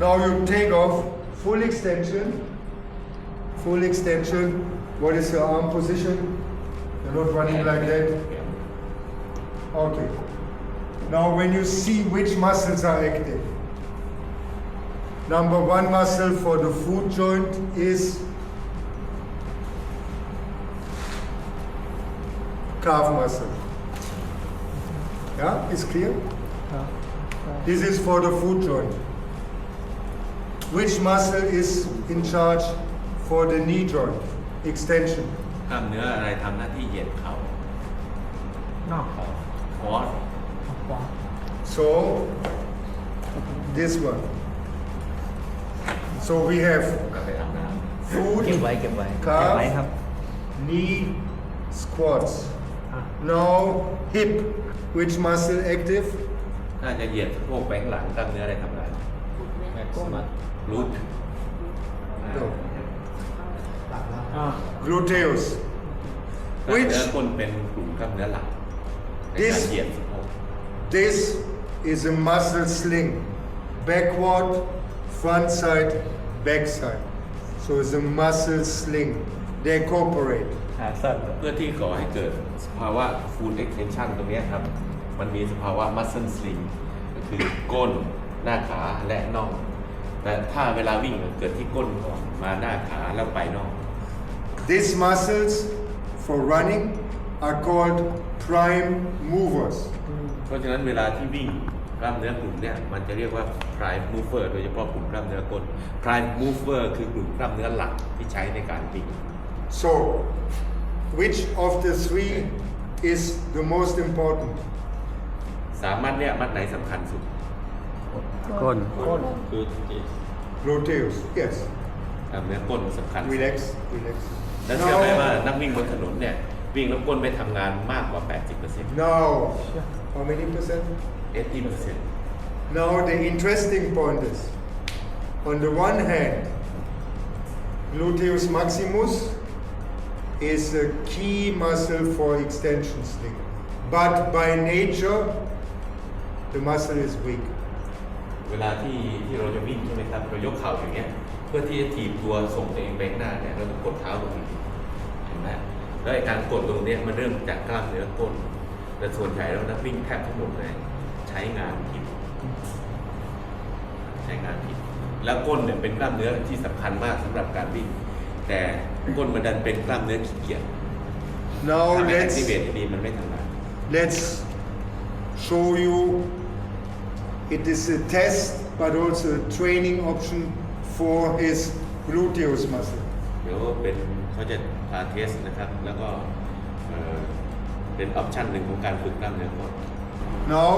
Now you take off full extension. Full extension. What is your arm position? You're not running like that. Okay. Now when you see which muscles are active. Number one muscle for the foot joint is calf muscle. Yeah, is clear? This is for the foot joint. Which muscle is in charge for the knee joint? Extension. กล้ามเนื้ออะไรทำหน้าที่เหยียดเข่าน อกเขา คอร์ส ขวา So, this one. So we have ก็ไปทำงาน foot, เก็บไว้เก็บไว้ ครั เก็ บ บไว้ครับ knee, squats. อ่ะ Now hip. Which muscle active? น่าจะเหยียดสะโพกแบงหลังกล้ามเนื้ออะไรทำงาน รูท No. อ่า Gluteus. กล้าม Which เนื้อก้นเป็นกลุ่มกล้ามเนื้อหลักในการ This- เหยียดสะโพก This is a muscle sling. Backward, front side, back side. So it's a muscle sling. They cooperate. ขาสั้นเพื่อที่ก่อให้เกิดสภาวะ full extension ตรงเนี้ยครับ มันมีสภาวะ muscle sling ก็คือก้นหน้าขาและน่อง แต่ถ้าเวลาวิ่งมันเกิดที่ก้นก่อนมาหน้าขาแล้วไปน่อง These muscles for running are called prime movers. เพราะฉะนั้นเวลาที่วิ่งกล้ามเนื้อกลุ่มเนี้ยมันจะเรียกว่า prime mover โดยเฉพาะกลุ่มกล้ามเนื้อก้น prime mover คือกลุ่มกล้ามเนื้อหลักที่ใช้ในการวิ่ง So, which of the three is the most important? สามมัดเนี่ยมัดไหนสำคัญสุด ก้น คือ Gluteus. Yes. กล้ามเนื้อก้นสำคัญสุด Relax. Relax. แล้วเชื่อไหมว่า Now, นักวิ่งบนถนนเนี่ย วิ่งแล้วก้นไม่ทำงานมากกว่า 80% now, how many percent? 80% Now the interesting point is, on the one hand, gluteus maximus is a key muscle for extension sling, but by nature, the muscle is weak. เวลาที่ที่เราจะวิ่งใช่ไหมครับเรายกเข่าอย่างเงี้ยเพื่อที่จะถีบตัวส่งตัวเองไปข้างหน้าเนี่ยเราต้องกดเท้าลงนี้เห็นไหมแล้วไอ้การกดตรงเนี้ยมันเริ่มจากกล้ามเนื้อก้นแต่ส่วนใหญ่แล้วนักวิ่งแทบทั้งหมดเลยใช้งานผิด ใช้งานผิด แล้วก้นเนี่ยเป็นกล้ามเนื้อที่สำคัญมากสำหรับการวิ่ง แต่ก้นมันดันเป็นกล้ามเนื้อขี้เกียจ Now ทำให้แอค let's ทีเวตดีมันไม่ทำงาน let's show you. It is a test, but also a training option for his gluteus muscle. เดี๋ยวเป็นเขาจะพาเทสนะครับ แล้วก็เอ่อเป็นออปชันหนึ่งของการฝึกกล้ามเนื้อก้น Now,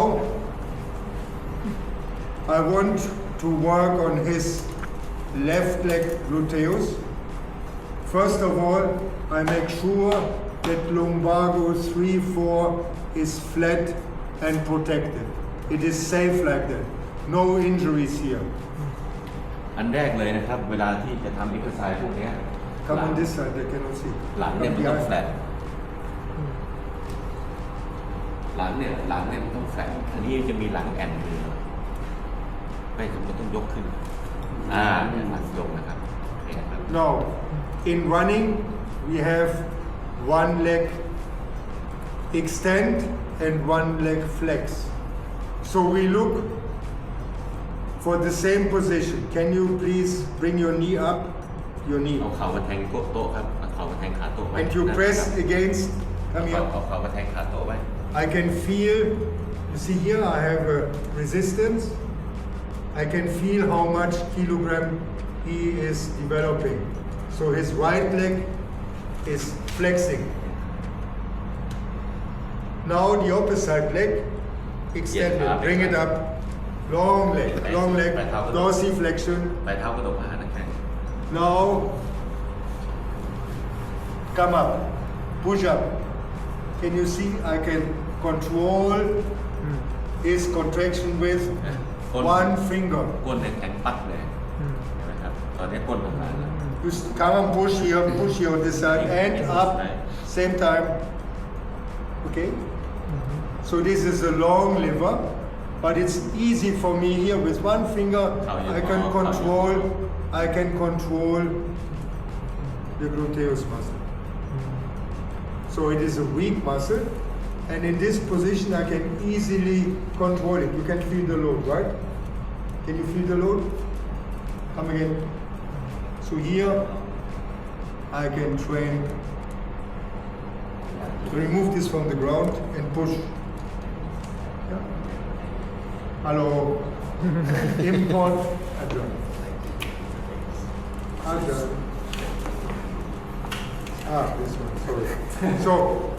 I want to work on his left leg gluteus. First of all, I make sure that lumbago 3 4 is flat and protected. It is safe like that. No injuries here. อันแรกเลยนะครับ เวลาที่จะทำเอ็กซ์ไซส์พวกเนี้ย Come หลัง on this side, they cannot see. หลังเนี่ยมัน Come ต้อง behind. แฟลตหลังเนี่ยหลังเนี่ยมันต้องแฟลตอันนี้จะมีหลังแอนมือไม่จำเป็นต้องยกขึ้น อ่าเนี่ยหลังลงนะครับเนี่ยครับ Now, in running, we have one leg extend and one leg flex. So we look for the same position. Can you please bring your knee up? Your knee. เอาเข่ามาแทงโต๊ะครับเอาเข่ามาแทงขาโต๊ะไว้ And you นะครับ press against. เอา Come เข่า here. เอาเข่ามาแทงขาโต๊ะไว้ I can feel, you see here, I have a resistance. I can feel how much kilogram he is developing. So his right leg is flexing. Now the opposite leg extended. Yeah, Bring it up. Long leg, long leg, Right, how- dorsiflexion. ไปเท้ากระดกมาหานะครับ Now come up, push up. Can you see? I can control his contraction with ก้น one finger. ก้นเนี่ยแข็งปักเลยเห็นไหมครับ ตอนนี้ก้นทำงานแล้ว You s- come and push here, push here on this side, and up, same time. Okay? So this is a long lever. But it's easy for me here with one finger. I can walk, how you control. I can control the gluteus muscle. So it is a weak muscle, and in this position I can easily control it. You can feel the load, right? Can you feel the load? Come again. So here I can train. To remove this from the ground and push. Yeah. Hello. Import. Adjourn. Adjourn. Ah, this one, sorry. so,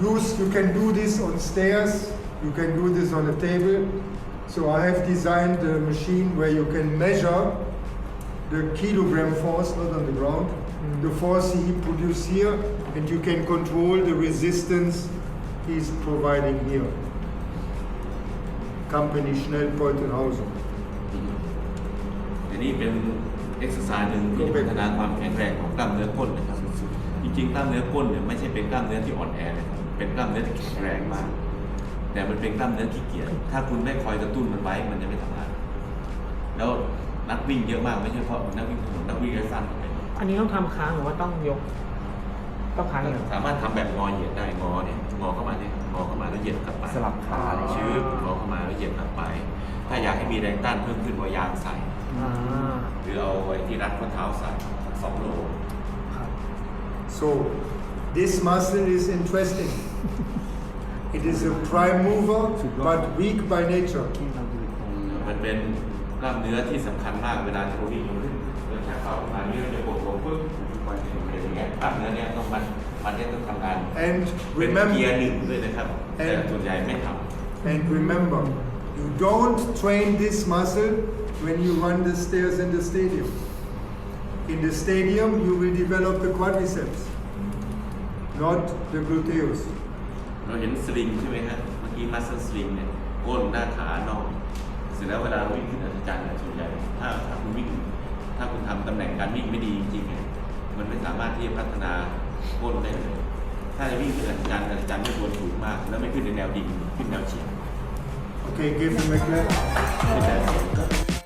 use, you can do this on stairs, you can do this on a table. So I have designed a machine where you can measure the kilogram force, not on the ground, the force he produces here, and you can control the resistance he's providing here. Company Schnell Peutenhausen. อันนี้เป็นเอ็กซ์ไซส์หนึ่งที่จะพัฒนาความแข็งแรงของกล้ามเนื้อก้นนะครับ จริงๆ กล้ามเนื้อก้นเนี่ยไม่ใช่เป็นกล้ามเนื้อที่อ่อนแอนะครับเป็นกล้ามเนื้อที่แข็งแรงมาก แต่มันเป็นกล้ามเนื้อขี้เกียจ ถ้าคุณไม่คอยกระตุ้นมันไว้ มันจะไม่ทำงาน แล้วนักวิ่งเยอะมากไม่ใช่เพราะนักวิ่งถนนนักวิ่งระยะสั้นอันนี้ต้องทำค้างหรือว่าต้องยก ต้องค้างอย่างเดียวสามารถทำแบบงอเหยียดได้งอเนี่ยงอเข้ามาเนี่ยงอเข้ามาแล้วเหยียดกลับไปสลับขาชื้องอเข้ามาแล้วเหยียดกลับไป ถ้าอยากให้มีแรงต้านเพิ่มขึ้นก็ยางใส่ อ่าหรือเอาไอ้ที่รัดข้อเท้าใส่สองโลครับ So, this muscle is interesting. It is a prime mover, but weak by nature. มันเป็นกล้ามเนื้อที่สำคัญมากเวลาที่เราวิ่งเราขึ้นเราแขนเข่าประมาณนี้เราจะกดลงปึ๊บ กล้ามเนื้อเนี่ยต้องมันมันเนี่ยต้องทำงาน And เป็นเกียร์ remember, หนึ่งด้วยนะครับ แต่ส่วนใหญ่ไม่ท and remember, you don't train this muscle when you run the stairs in the stadium. In the stadium, you will develop the quadriceps, not the gluteus. ำเราเห็นสลิงใช่ไหมฮะเมื่อกี้มัสเซอร์สลิงเนี่ยก้นหน้าขาน่องเสร็จแล้วเวลาเราวิ่งขึ้นอัศจรรย์เนี่ยส่วนใหญ่ถ้าถ้าคุณวิ่ง ถ้าคุณทำตำแหน่งการวิ่งไม่ดีจริงๆเนี่ย มันไม่สามารถที่จะพัฒนาก้นได้เลยถ้าจะวิ่งขึ้นอัศจรรย์อัศจรรย์ไม่ควรสูงมาก แล้วไม่ขึ้นในแนวดิ่งขึ้นแนวเฉียง Okay, give him a clap.